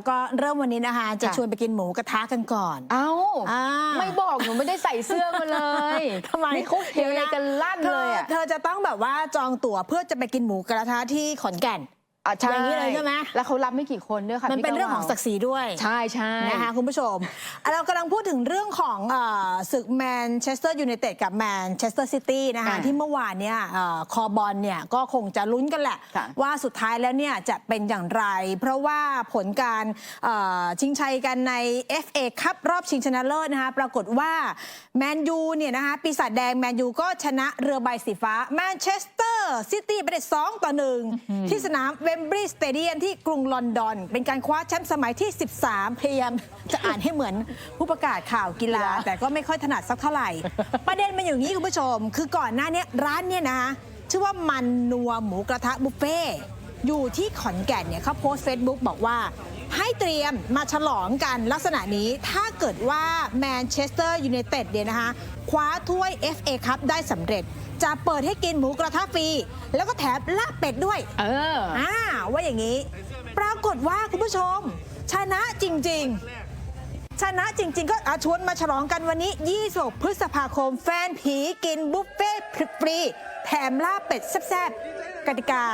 แล้วก็เริ่มวันนี้นะคะจะค่ะชวนไปกินหมูกระทะกันก่อน เอ้าอ่าไม่บอกหนูไม่ได้ใส่เสื้อมาเลยทำไมนี่เขาเฮอะไรกันลั่นเธเลอยอะเธอจะต้องแบบว่าจองตั๋วเพื่อจะไปกินหมูกระทะที่ขอนแก่น อะใช่อย่างนี้เลยใช่ไหม แล้วเขารับไม่กี่คนด้วยค่ะมันพี่เป็นเรื่องของกาวศักดิ์ศรีด้วยใช่ใช่นะคะคุณผู้ชมเรากำลังพูดถึงเรื่องของเอ่อศึกแมนเชสเตอร์ยูไนเต็ดกับแมนเชสเตอร์ซิตี้นะคะอ่าที่เมื่อวานเนี่ยเอ่อคอบอลเนี่ยก็คงจะลุ้นกันแหละ ค่ะ ว่าสุดท้ายแล้วเนี่ยจะเป็นอย่างไร เพราะว่าผลการเอ่อชิงชัยกันใน FA คัพรอบชิงชนะเลิศนะคะปรากฏว่าแมนยูเนี่ยนะคะปีศาจแดงแมนยูก็ชนะเรือใบสีฟ้าแมนเชสเต อร์ซิตี้ไปได้2ต่อหนึ่งที่สนามเวมบรีย์สเตเดียมที่กรุงลอนดอน เป็นการคว้าแชมป์สมัยที่ 13 พยายามจะอ่านให้เหมือนผู้ประกาศข่าวกีฬา แต่ก็ไม่ค่อยถนัดสักเท่าไหร่ ประเด็นมันอย่างนี้คุณผู้ชม คือก่อนหน้าเนี้ยร้านเนี่ยนะชื่อว่ามันนัวหมูกระทะบุฟเฟ่ต์อยู่ที่ขอนแก่นเนี่ยเขาโพสต์เฟซบุ๊กบอกว่า ให้เตรียมมาฉลองกันลักษณะนี้ถ้าเกิดว่าแมนเชสเตอร์ยูไนเต็ดเนี่ยนะคะคว้าถ้วย FA คัพได้สำเร็จจะเปิดให้กินหมูกระทะฟรี แล้วก็แถมลาบเป็ดด้วย เอออ่าว่าอย่างนี้ ปรากฏว่าคุณผู้ชม ชนะจริง ๆ ชนะจริง ๆ ก็อาชวนมาฉลองกันวันนี้26พฤษภาคม แฟนผีกินบุฟเฟ่ต์ฟรี แถมลาบเป็ดแซ่บๆกติกา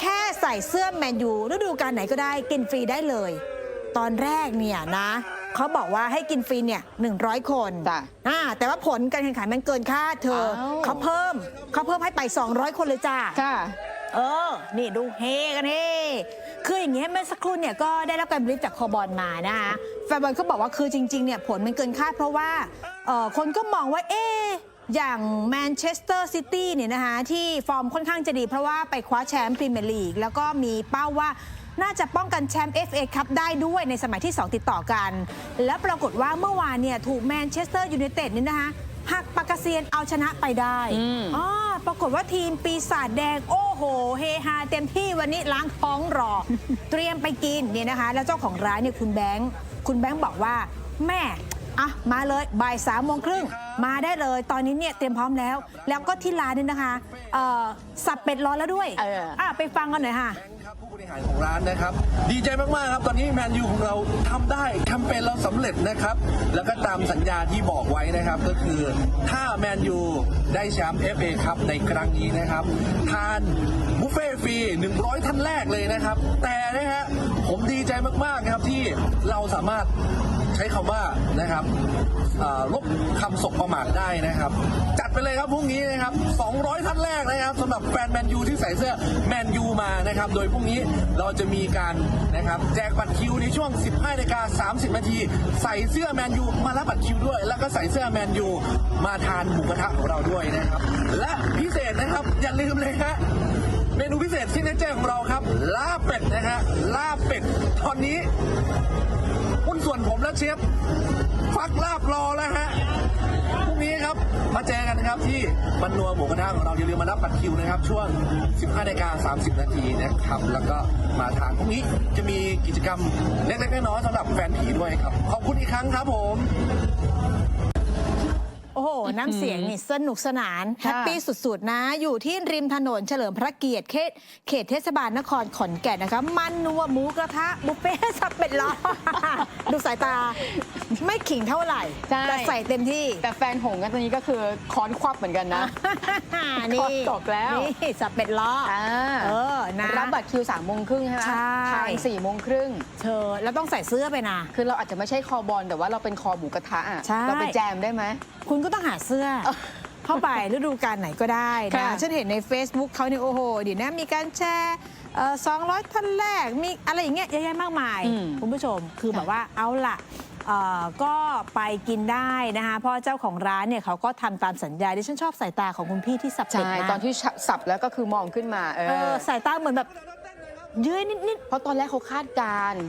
แค่ใส่เสื้อแมนยูฤดูกาลไหนก็ได้กินฟรีได้เลย ตอนแรกเนี่ยนะเขาบอกว่าให้กินฟรีเนี่ย100 คนจ้ะอ่าแต่ว่าผลการแข่งขันมันเกินคาดเธออ้าว เขาเพิ่มเขาเพิ่มให้ไป 200 คนเลยจ้า ค่ะ เออ นี่ดูเฮกันเฮ คืออย่างเงี้ยเมื่อสักครู่เนี่ยก็ได้รับการบรีฟจากคอบอลมานะคะแฟนบอลก็บอกว่าคือจริงๆเนี่ยผลมันเกินคาดเพราะว่าเอ่อคนก็มองว่าเอ๊ะ อย่างแมนเชสเตอร์ซิตี้เนี่ยนะคะที่ฟอร์มค่อนข้างจะดีเพราะว่าไปคว้าแชมป์พรีเมียร์ลีกแล้วก็มีเป้าว่าน่าจะป้องกันแชมป์ FA คัพได้ด้วยในสมัยที่ 2 ติดต่อกัน และปรากฏว่าเมื่อวานเนี่ยถูกแมนเชสเตอร์ยูไนเต็ดนี่นะคะหักปากกาเซียนเอาชนะไปได้อืมอ๋อปรากฏว่าทีมปีศาจแดง โอ้โห เฮฮาเต็มที่วันนี้ล้างท้องรอ เตรียมไปกินเนี่ยนะคะ แล้วเจ้าของร้านเนี่ยคุณแบงค์ คุณแบงค์บอกว่าแม่ อะมาเลยบ่ายสามโมงครึ่งมาได้เลย ตอนนี้เนี่ยเตรียมพร้อมแล้ว แล้วก็ที่ร้านเนี่ยนะคะเอ่อ สับเป็ดร้อนแล้วด้วยเอออะไปฟังกันหน่อยค่ะครับผู้บริหารของร้านนะครับ ดีใจมากๆครับ ตอนนี้แมนยูของเราทำได้แคมเปญเราสำเร็จนะครับ แล้วก็ตามสัญญาที่บอกไว้นะครับ ก็คือถ้าแมนยูได้แชมป์ FA ครับในครั้งนี้นะครับ ทานบุฟเฟ่ต์ฟรี 100 ท่านแรกเลยนะครับ แต่นะฮะผมดีใจมากๆนะครับที่เราสามารถใช้คำว่านะครับอ่าลบคำศกประมาทได้นะครับจั ดไปเลยครับพรุ่งนี้นะครับ 200 ท่านแรกนะครับสำหรับแฟนแมนยูที่ใส่เสื้อแมนยูมานะครับ โดยพรุ่งนี้เราจะมีการนะครับแจกบัตรคิวในช่วง 15นาฬิกา30 นาที ใส่เสื้อแมนยูมารับบัตรคิวด้วย แล้วก็ใส่เสื้อแมนยูมาทานหมูกระทะของเราด้วยนะครับ และพิเศษนะครับอย่าลืมเลยฮะเมนูพิเศษที่เนเจอร์ของเราครับลาบเป็ดนะฮะลาบเป็ดตอนนี้หุ้นส่วนผมและเชฟฟักลาบรอแล้วฮะ ครับ มาเจอกันนะครับที่บรรนัวหมูกระทะของเราอย่าลืมมารับบัตรคิวนะครับ ช่วง 15นาฬิกา30 นาทีนะครับ แล้วก็มาทานพรุ่งนี้จะมีกิจกรรมเล็กๆน้อยๆสำหรับแฟนผีด้วยครับ ขอบคุณอีกครั้งครับผม โอ้โห น้ำเสียงนี่สนุกสนาน แฮปปี้สุด ๆ นะ อยู่ที่ริมถนนเฉลิมพระเกียรติเขตเขตเทศบาลนครขอนแก่นนะคะ มันนัวหมูกระทะ บุฟเฟ่ต์สับเป็ดล้อ ดูสายตา ไม่ขิงเท่าไหร่ ใช่ แต่ใส่เต็มที่ แต่แฟนหงส์กันตอนนี้ก็คือค้อนควับเหมือนกันนะ นี่ ตกแล้ว นี่สับเป็ดล้อออ่าเออ นะ รับบัตรคิวสามโมงครึ่งใช่ไหมใช่ ทานสี่โมงครึ่ง เธอแล้วต้องใส่เสื้อไปนะ คือเราอาจจะไม่ใช่คอบอลแต่ว่าเราเป็นคอหมูกระทะอะใช่ เราไปแจมได้ไหม คุณก็ต้องหาเสื้อ เข้าไปฤดูกาลไหนก็ได้นะค่ะ ฉันเห็นใน Facebook เขาเนี่ยโอ้โหเดี๋ยวนะมีการแชร์สองร้อยท่านแรกมีอะไรอย่างเงี้ยเยอะแยะมากมาย อืมคุณผู้ชมคือแบบว่าเอาล่ะเอ่อก็ไปกินได้นะคะเพราะเจ้าของร้านเนี่ยเขาก็ทำตามสัญญาดิฉันชอบสายตาของคุณพี่ที่สับเป็ดใช่มากตอนที่สับแล้วก็คือมองขึ้นมาเอเอออสายตาเหมือนแบบเย้ยนิด เพราะตอนแรกเขาคาดการณ์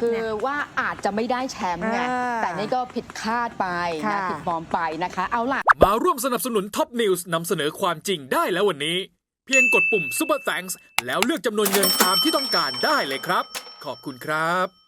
คือเนี่ยว่าอาจจะไม่ได้แชมป์ไงอ่าแต่นี่ก็ผิดคาดไปค่ะ นะผิดฟอร์มไปนะคะ เอาล่ะ มาร่วมสนับสนุนท็อปนิวส์นำเสนอความจริงได้แล้ววันนี้ เพียงกดปุ่ม Super Thanks แล้วเลือกจำนวนเงินตามที่ต้องการได้เลยครับ ขอบคุณครับ